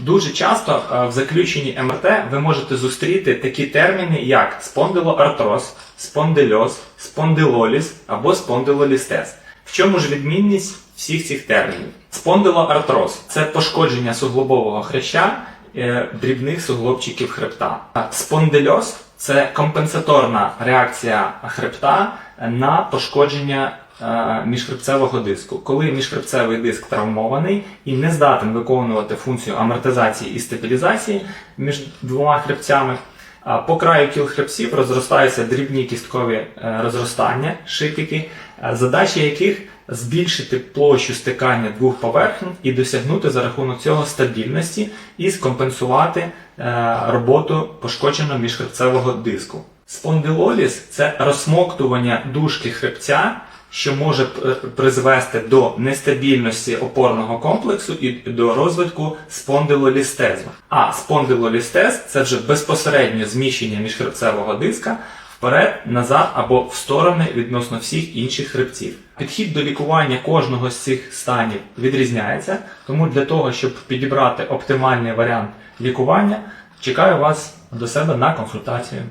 Дуже часто е, в заключенні МРТ ви можете зустріти такі терміни, як спондилоартроз, спондильоз, спондилоліз або спондилолістез. В чому ж відмінність всіх цих термінів? Спондилоартроз це пошкодження суглобового хряща е, дрібних суглобчиків хребта. Спондильоз це компенсаторна реакція хребта на пошкодження е, міжхребцевого диску. Коли міжхребцевий диск травмований і не здатен виконувати функцію амортизації і стабілізації між двома хребцями, по краю кіл хребців розростаються дрібні кісткові е, розростання, шипіки, е, задача яких збільшити площу стикання двох поверхень і досягнути за рахунок цього стабільності і скомпенсувати е, роботу пошкодженого міжхребцевого диску. Спондилоліз це розсмоктування дужки хребця, що може призвести до нестабільності опорного комплексу і до розвитку спондилолістезу. А спондилолістез це вже безпосереднє зміщення міжхребцевого диска вперед, назад або в сторони відносно всіх інших хребців. Підхід до лікування кожного з цих станів відрізняється, тому для того, щоб підібрати оптимальний варіант лікування, чекаю вас до себе на консультацію.